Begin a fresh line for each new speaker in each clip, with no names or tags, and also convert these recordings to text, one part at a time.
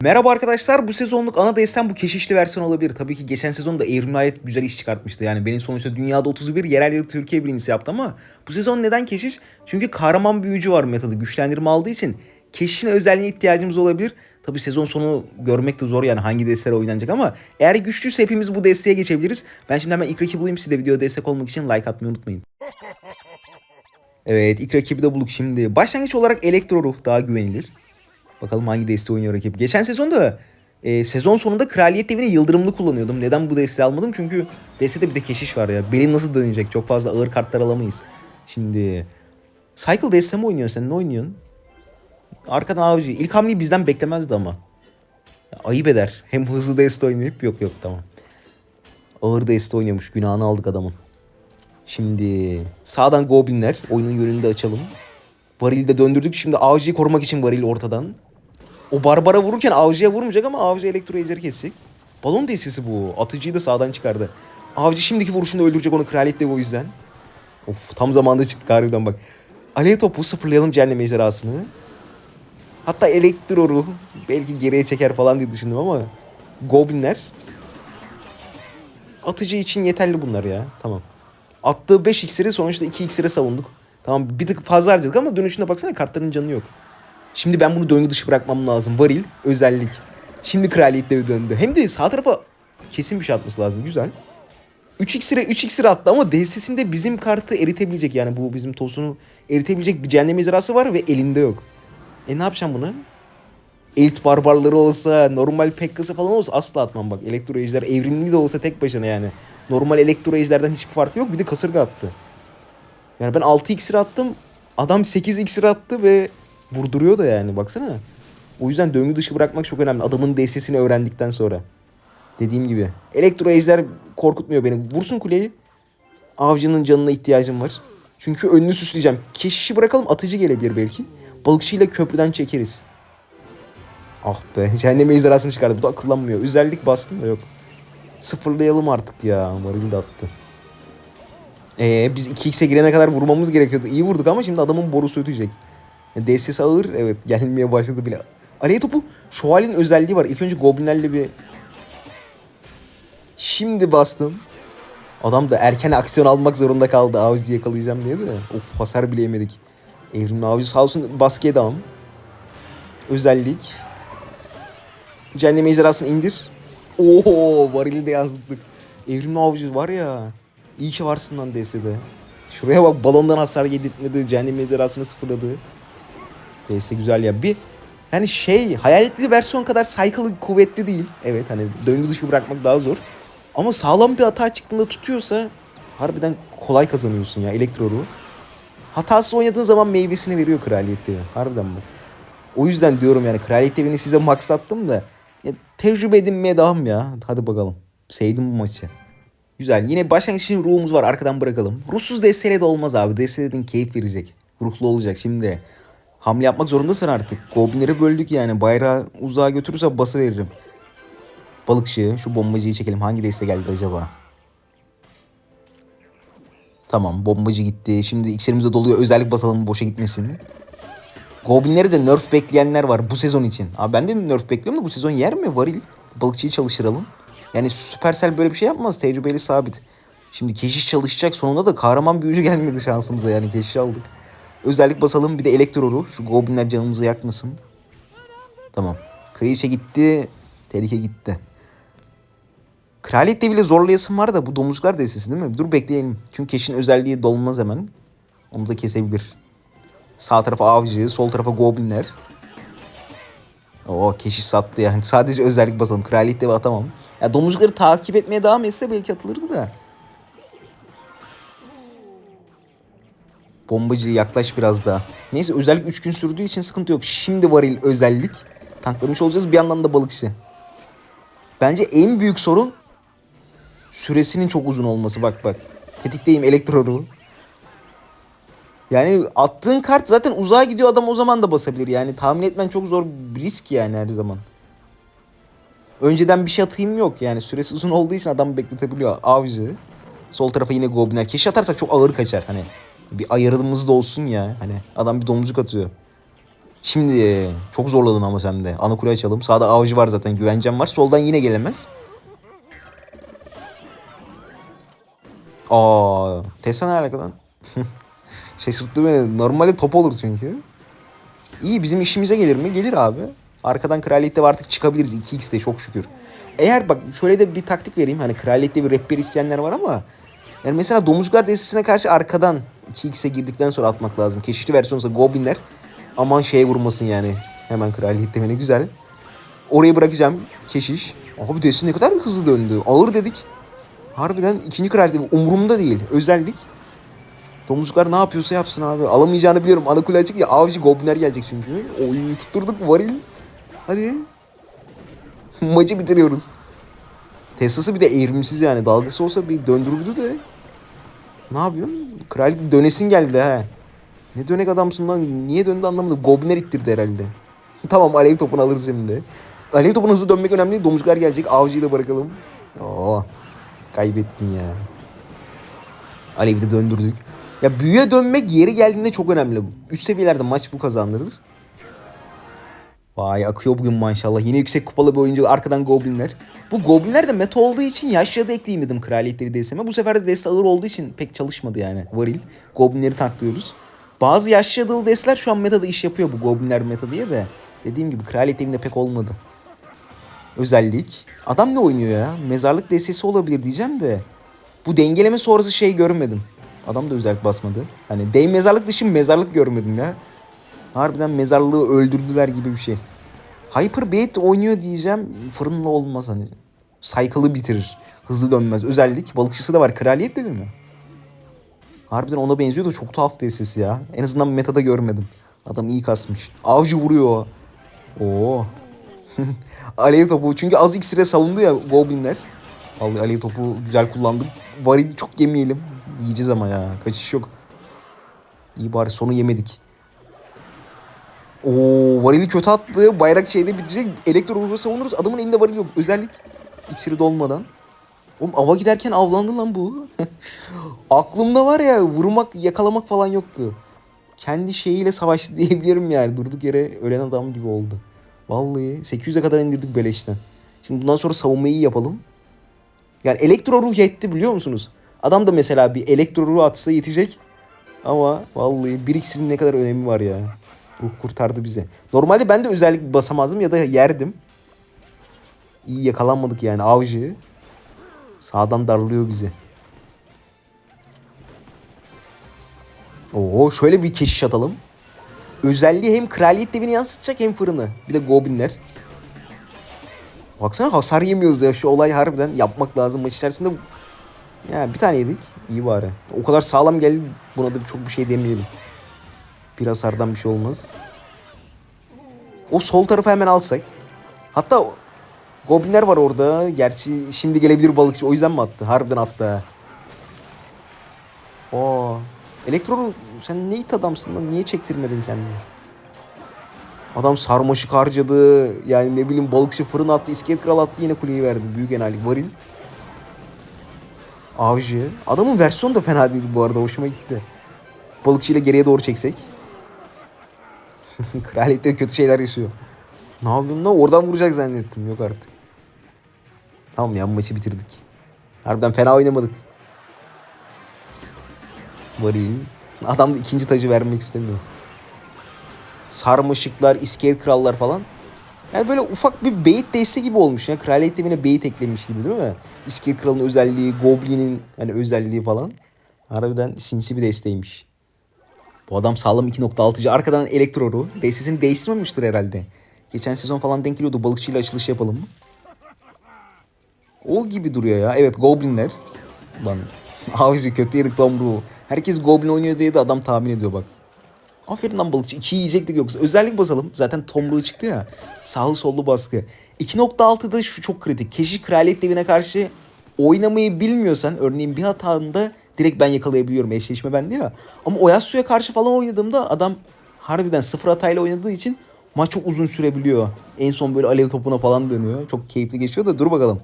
Merhaba arkadaşlar. Bu sezonluk ana destem bu keşişli versiyon olabilir. Tabii ki geçen sezon da Evrim Ayet güzel iş çıkartmıştı. Yani benim sonuçta dünyada 31 yerel da Türkiye birincisi yaptı ama bu sezon neden keşiş? Çünkü kahraman büyücü var metodu güçlendirme aldığı için keşişin özelliğine ihtiyacımız olabilir. Tabii sezon sonu görmek de zor yani hangi destere oynanacak ama eğer güçlüyse hepimiz bu desteğe geçebiliriz. Ben şimdi hemen ilk rakibi bulayım size de video destek olmak için like atmayı unutmayın. Evet ilk rakibi de bulduk şimdi. Başlangıç olarak Elektro Ruh daha güvenilir. Bakalım hangi desteği oynuyor rakip. Geçen sezonda e, sezon sonunda Kraliyet Devini Yıldırımlı kullanıyordum. Neden bu desteği almadım? Çünkü destede bir de keşiş var ya. Belin nasıl dönecek? Çok fazla ağır kartlar alamayız. Şimdi Cycle deste mi oynuyorsun sen? Ne oynuyorsun? Arkadan avcı. İlk hamleyi bizden beklemezdi ama. Ayıp eder. Hem hızlı deste oynayıp yok yok tamam. Ağır deste oynuyormuş. Günahını aldık adamın. Şimdi sağdan Goblinler. Oyunun yönünü de açalım. Varil'i de döndürdük. Şimdi avcıyı korumak için varil ortadan. O Barbara vururken avcıya vurmayacak ama avcı elektro ejderi kesecek. Balon destesi bu. Atıcıyı da sağdan çıkardı. Avcı şimdiki vuruşunda öldürecek onu kraliyet devi o yüzden. Of tam zamanda çıktı harbiden bak. Alev topu sıfırlayalım cehennem ejderhasını. Hatta elektro ruh belki geriye çeker falan diye düşündüm ama Goblinler atıcı için yeterli bunlar ya. Tamam. Attığı 5 iksiri sonuçta 2 iksire savunduk. Tamam bir tık fazla harcadık ama dönüşünde baksana kartların canı yok. Şimdi ben bunu döngü dışı bırakmam lazım. Varil özellik. Şimdi kraliyet devi döndü. Hem de sağ tarafa kesin bir şey atması lazım. Güzel. 3 iksire 3 iksire attı ama destesinde bizim kartı eritebilecek yani bu bizim tosunu eritebilecek bir cehennem ejderhası var ve elinde yok. E ne yapacağım bunu? Elit barbarları olsa, normal Pekka'sı falan olsa asla atmam bak. Elektro ejder evrimli de olsa tek başına yani. Normal elektro ejderden hiçbir farkı yok. Bir de kasırga attı. Yani ben 6 iksir attım. Adam 8 iksir attı ve vurduruyor da yani baksana. O yüzden döngü dışı bırakmak çok önemli. Adamın DS'sini öğrendikten sonra. Dediğim gibi. Elektro ejder korkutmuyor beni. Vursun kuleyi. Avcının canına ihtiyacım var. Çünkü önünü süsleyeceğim. Keşişi bırakalım atıcı gelebilir belki. Balıkçıyla köprüden çekeriz. Ah be. Cehennem ejderhasını çıkardı. Bu da kullanmıyor. Özellik bastım da yok. Sıfırlayalım artık ya. Maril de attı. Ee, biz 2x'e girene kadar vurmamız gerekiyordu. İyi vurduk ama şimdi adamın borusu ötecek. DSS ağır. Evet gelmeye başladı bile. Aley topu şövalyenin özelliği var. İlk önce goblinlerle bir... Şimdi bastım. Adam da erken aksiyon almak zorunda kaldı. Avcı yakalayacağım diye de. Of hasar bile yemedik. Evrimli avcı sağ olsun baskıya devam. Özellik. Cehennem ejderhasını indir. Oo varili de yazdık. Evrimli avcı var ya. İyi ki varsın lan DS'de. Şuraya bak balondan hasar yedirtmedi. Cehennem ejderhasını sıfırladı. DS güzel ya. Bir yani şey hayal ettiği versiyon kadar cycle kuvvetli değil. Evet hani döngü dışı bırakmak daha zor. Ama sağlam bir hata çıktığında tutuyorsa harbiden kolay kazanıyorsun ya elektro ruhu. Hatasız oynadığın zaman meyvesini veriyor kraliyet devi. Harbiden bak. O yüzden diyorum yani kraliyet devini size maksattım da ya, tecrübe edinmeye devam ya. Hadi bakalım. Sevdim bu maçı. Güzel. Yine başlangıç için ruhumuz var. Arkadan bırakalım. Ruhsuz DSL de olmaz abi. Dedin keyif verecek. Ruhlu olacak. Şimdi hamle yapmak zorundasın artık. Goblinleri böldük yani. Bayrağı uzağa götürürse bası veririm. Balıkçı. Şu bombacıyı çekelim. Hangi deste geldi acaba? Tamam bombacı gitti. Şimdi iksirimiz de doluyor. Özellik basalım boşa gitmesin. Goblinleri de nerf bekleyenler var bu sezon için. Abi ben de nerf bekliyorum da bu sezon yer mi varil? Balıkçıyı çalıştıralım. Yani Supercell böyle bir şey yapmaz. Tecrübeli sabit. Şimdi keşiş çalışacak. Sonunda da kahraman büyücü gelmedi şansımıza. Yani keşiş aldık. Özellik basalım. Bir de elektroru. Şu goblinler canımızı yakmasın. Tamam. Kraliçe gitti. Tehlike gitti. Kraliyette bile zorlayasın var da bu domuzcuklar destesi değil mi? Dur bekleyelim. Çünkü keşin özelliği dolmaz hemen. Onu da kesebilir. Sağ tarafa avcı, sol tarafa goblinler. Oo keşiş sattı yani. Sadece özellik basalım. Kraliyet devi atamam. Ya domuzcukları takip etmeye devam etse belki atılırdı da. Bombacı yaklaş biraz daha. Neyse özellik 3 gün sürdüğü için sıkıntı yok. Şimdi varil özellik. Tanklamış olacağız bir yandan da balıkçı. Bence en büyük sorun süresinin çok uzun olması. Bak bak. Tetikteyim elektro ruhu. Yani attığın kart zaten uzağa gidiyor adam o zaman da basabilir. Yani tahmin etmen çok zor bir risk yani her zaman. Önceden bir şey atayım yok yani süresi uzun olduğu için adam bekletebiliyor. Avcı. Sol tarafa yine goblinler. Keşi atarsak çok ağır kaçar hani. Bir ayarımız da olsun ya. Hani adam bir domuzcuk atıyor. Şimdi çok zorladın ama sen de. Ana kule açalım. Sağda avcı var zaten. Güvencem var. Soldan yine gelemez. Aa, Tessa ne alakadan? Şaşırttı beni. Normalde top olur çünkü. İyi bizim işimize gelir mi? Gelir abi. Arkadan kraliyette artık çıkabiliriz. 2x'te çok şükür. Eğer bak şöyle de bir taktik vereyim. Hani kraliyette bir rehber isteyenler var ama yani mesela domuzlar destesine karşı arkadan 2x'e girdikten sonra atmak lazım. Keşişli versiyonsa goblinler aman şeye vurmasın yani. Hemen kraliyette ne güzel. Orayı bırakacağım. Keşiş. Abi deste ne kadar hızlı döndü. Ağır dedik. Harbiden ikinci kraliyette umurumda değil. Özellik. Domuzcuklar ne yapıyorsa yapsın abi. Alamayacağını biliyorum. Ana kule açık ya. Avcı goblinler gelecek çünkü. Oy tutturduk varil. Hadi. Maçı bitiriyoruz. Tesla'sı bir de eğrimsiz yani. Dalgası olsa bir döndürürdü de. Ne yapıyorsun? Kraliyet dönesin geldi ha. Ne dönek adamsın lan. Niye döndü anlamadım. Goblinler ittirdi herhalde. tamam alev topunu alırız şimdi. Alev topuna hızlı dönmek önemli değil. Domuzcuklar gelecek. Avcıyı da bırakalım. Oo. Kaybettin ya. Alev'i de döndürdük. Ya büyüye dönmek yeri geldiğinde çok önemli. Üst seviyelerde maç bu kazandırır. Vay akıyor bugün maşallah. Yine yüksek kupalı bir oyuncu. Arkadan goblinler. Bu goblinler de meta olduğu için yaşlı da ekleyeyim dedim kraliyetleri DSM'e. Bu sefer de deste ağır olduğu için pek çalışmadı yani. Varil. Goblinleri taklıyoruz. Bazı yaşlı adalı desteler şu an metada iş yapıyor bu goblinler meta diye de. Dediğim gibi kraliyet evinde pek olmadı. Özellik. Adam ne oynuyor ya? Mezarlık destesi olabilir diyeceğim de. Bu dengeleme sonrası şey görmedim. Adam da özellik basmadı. Hani dey mezarlık dışı mezarlık görmedim ya. Harbiden mezarlığı öldürdüler gibi bir şey. Hyper Bait oynuyor diyeceğim. Fırınla olmaz hani. Cycle'ı bitirir. Hızlı dönmez. Özellik. Balıkçısı da var. Kraliyet de mi? Harbiden ona benziyor da çok tuhaf sesi ya. En azından metada görmedim. Adam iyi kasmış. Avcı vuruyor. Oo. Alev topu. Çünkü az iksire savundu ya Goblinler. Vallahi alev topu güzel kullandık. Varil çok yemeyelim. Yiyeceğiz ama ya. Kaçış yok. İyi bari sonu yemedik. Oo varili kötü attı. Bayrak şeyde bitecek. Elektro ruhu savunuruz. Adamın elinde varil yok. Özellik. İksiri dolmadan. Oğlum ava giderken avlandı lan bu. Aklımda var ya vurmak yakalamak falan yoktu. Kendi şeyiyle savaştı diyebilirim yani. Durduk yere ölen adam gibi oldu. Vallahi 800'e kadar indirdik beleşten. Şimdi bundan sonra savunmayı yapalım. Yani elektro ruh yetti biliyor musunuz? Adam da mesela bir elektro ruh atsa yetecek. Ama vallahi bir iksirin ne kadar önemi var ya. Ruh kurtardı bize. Normalde ben de özellik basamazdım ya da yerdim. İyi yakalanmadık yani avcı. Sağdan darlıyor bizi. Oo şöyle bir keşiş atalım. Özelliği hem kraliyet devini yansıtacak hem fırını. Bir de goblinler. Baksana hasar yemiyoruz ya. Şu olay harbiden yapmak lazım maç içerisinde. Ya bir tane yedik. İyi bari. O kadar sağlam geldi. Buna da çok bir şey demeyelim. Bir hasardan bir şey olmaz. O sol tarafı hemen alsak. Hatta Goblinler var orada. Gerçi şimdi gelebilir balıkçı. O yüzden mi attı? Harbiden attı. Oo. Elektro sen ne it adamsın lan? Niye çektirmedin kendini? Adam sarmaşık harcadı. Yani ne bileyim balıkçı fırın attı. iskelet kral attı yine kuleyi verdi. Büyük enerji. Varil. Avcı. Adamın versiyonu da fena değil bu arada. Hoşuma gitti. Balıkçıyla geriye doğru çeksek. Kraliyette kötü şeyler yaşıyor. Ne yapıyorsun lan? Oradan vuracak zannettim. Yok artık. Tamam ya maçı bitirdik. Harbiden fena oynamadık. Varil. Adam da ikinci tacı vermek istemiyor. Sarmaşıklar, iskelet krallar falan. Yani böyle ufak bir beyit desteği gibi olmuş ya. Kraliyet devine beyit eklemiş gibi değil mi? İskelet kralın özelliği, goblinin hani özelliği falan. Harbiden sinsi bir desteğiymiş. Bu adam sağlam 2.6'cı. Arkadan elektroru. Destesini değiştirmemiştir herhalde. Geçen sezon falan denk geliyordu. Balıkçıyla açılış yapalım mı? O gibi duruyor ya. Evet Goblinler. Lan avcı kötü yedik Tomruğu. Herkes Goblin oynuyor diye de adam tahmin ediyor bak. Aferin lan balıkçı. 2'yi yiyecektik yoksa. Özellik basalım. Zaten Tomruğu çıktı ya. Sağlı sollu baskı. 2.6'da şu çok kritik. Keşiş kraliyet devine karşı oynamayı bilmiyorsan örneğin bir hatanda direkt ben yakalayabiliyorum. Eşleşme bende ya. Ama Oyasu'ya karşı falan oynadığımda adam harbiden sıfır hatayla oynadığı için maç çok uzun sürebiliyor. En son böyle alev topuna falan dönüyor. Çok keyifli geçiyor da dur bakalım.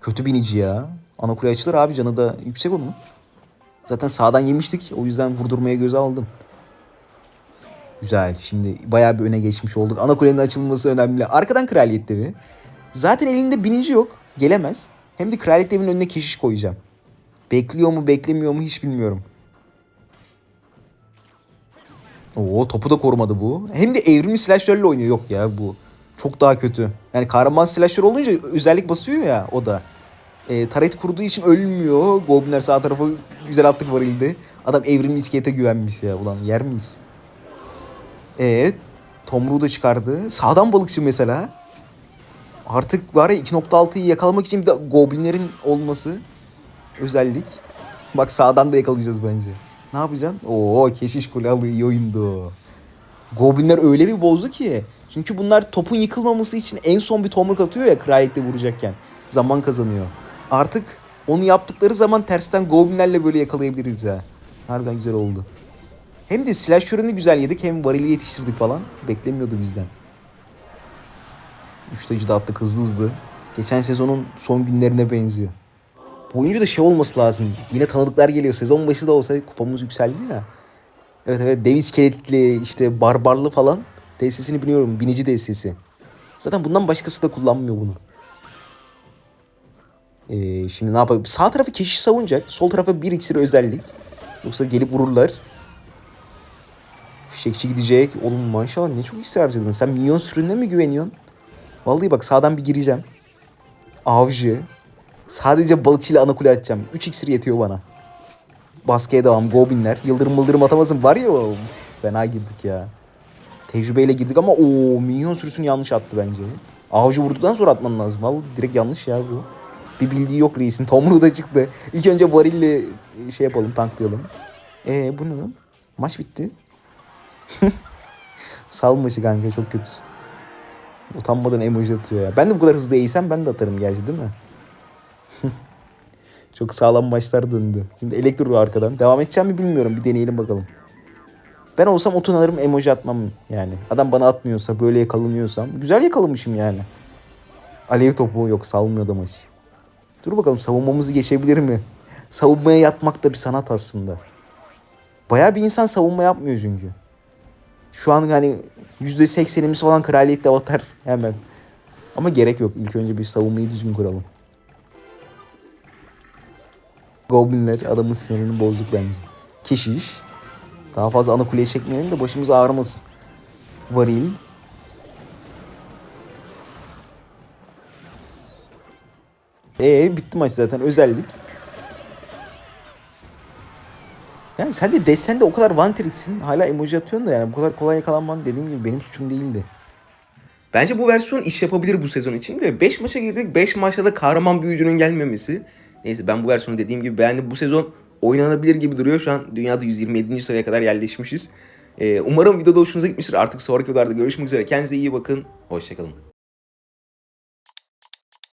Kötü binici ya. Ana kule açılır abi canı da yüksek onun. Zaten sağdan yemiştik. O yüzden vurdurmaya göze aldım. Güzel. Şimdi bayağı bir öne geçmiş olduk. Ana kulenin açılması önemli. Arkadan kraliyet devi. Zaten elinde binici yok. Gelemez. Hem de kraliyet devinin önüne keşiş koyacağım. Bekliyor mu beklemiyor mu hiç bilmiyorum. Oo topu da korumadı bu. Hem de evrimli silahlarla oynuyor. Yok ya bu. Çok daha kötü. Yani kahraman silahlar olunca özellik basıyor ya o da. E, taret kurduğu için ölmüyor. Goblinler sağ tarafa güzel attık varildi. Adam evrimli iskelete güvenmiş ya. Ulan yer miyiz? Evet. Tomruğu da çıkardı. Sağdan balıkçı mesela. Artık var ya 2.6'yı yakalamak için bir de goblinlerin olması. Özellik. Bak sağdan da yakalayacağız bence. Ne yapacaksın? Oo keşiş kulağı iyi oyundu. Goblinler öyle bir bozdu ki. Çünkü bunlar topun yıkılmaması için en son bir tomruk atıyor ya kraliyette vuracakken. Zaman kazanıyor. Artık onu yaptıkları zaman tersten goblinlerle böyle yakalayabiliriz ha. Harbiden güzel oldu. Hem de şörünü güzel yedik hem varili yetiştirdik falan. Beklemiyordu bizden. Üç tacı da hızlı hızlı. Geçen sezonun son günlerine benziyor. Bu oyuncu da şey olması lazım. Yine tanıdıklar geliyor. Sezon başı da olsa kupamız yükseldi ya. Evet evet dev iskeletli işte barbarlı falan. Tesisini biliyorum. Binici tesisi. Zaten bundan başkası da kullanmıyor bunu. Ee, şimdi ne yapalım? Sağ tarafı keşiş savunacak. Sol tarafa bir iksir özellik. Yoksa gelip vururlar. Fişekçi gidecek. Oğlum maşallah ne çok iksir harcadın. Sen minyon sürününe mi güveniyorsun? Vallahi bak sağdan bir gireceğim. Avcı. Sadece balıkçıyla ana kule atacağım. 3 iksir yetiyor bana. Baskıya devam. Goblinler. Yıldırım mıldırım atamazsın. Var ya of, fena girdik ya. Tecrübeyle girdik ama o minyon sürüsünü yanlış attı bence. Avcı vurduktan sonra atman lazım. Vallahi direkt yanlış ya bu. Bir bildiği yok reisin. Tomruğu da çıktı. İlk önce varille şey yapalım tanklayalım. Ee bu? Maç bitti. Salmaşı kanka çok kötüsün. Utanmadan emoji atıyor ya. Ben de bu kadar hızlı eğsem ben de atarım gerçi değil mi? Çok sağlam maçlar döndü. Şimdi elektro arkadan. Devam edeceğim mi bilmiyorum. Bir deneyelim bakalım. Ben olsam otun alırım emoji atmam yani. Adam bana atmıyorsa böyle yakalanıyorsam. Güzel yakalamışım yani. Alev topu yok salmıyor da maçı. Dur bakalım savunmamızı geçebilir mi? Savunmaya yatmak da bir sanat aslında. Bayağı bir insan savunma yapmıyor çünkü. Şu an hani %80'imiz falan kraliyette atar hemen. Ama gerek yok. İlk önce bir savunmayı düzgün kuralım. Goblinler adamın sinirini bozduk bence. Keşiş. Daha fazla ana kuleye çekmeyelim de başımız ağrımasın. Varil. Ee bitti maç zaten özellik. Yani sen de desen de o kadar one. Hala emoji atıyorsun da yani bu kadar kolay yakalanman dediğim gibi benim suçum değildi. Bence bu versiyon iş yapabilir bu sezon için de 5 maça girdik. 5 maçta da kahraman büyücünün gelmemesi. Neyse ben bu versiyonu dediğim gibi beğendim. Bu sezon oynanabilir gibi duruyor. Şu an dünyada 127. sıraya kadar yerleşmişiz. Ee, umarım videoda hoşunuza gitmiştir. Artık sonraki videolarda görüşmek üzere. Kendinize iyi bakın. Hoşçakalın.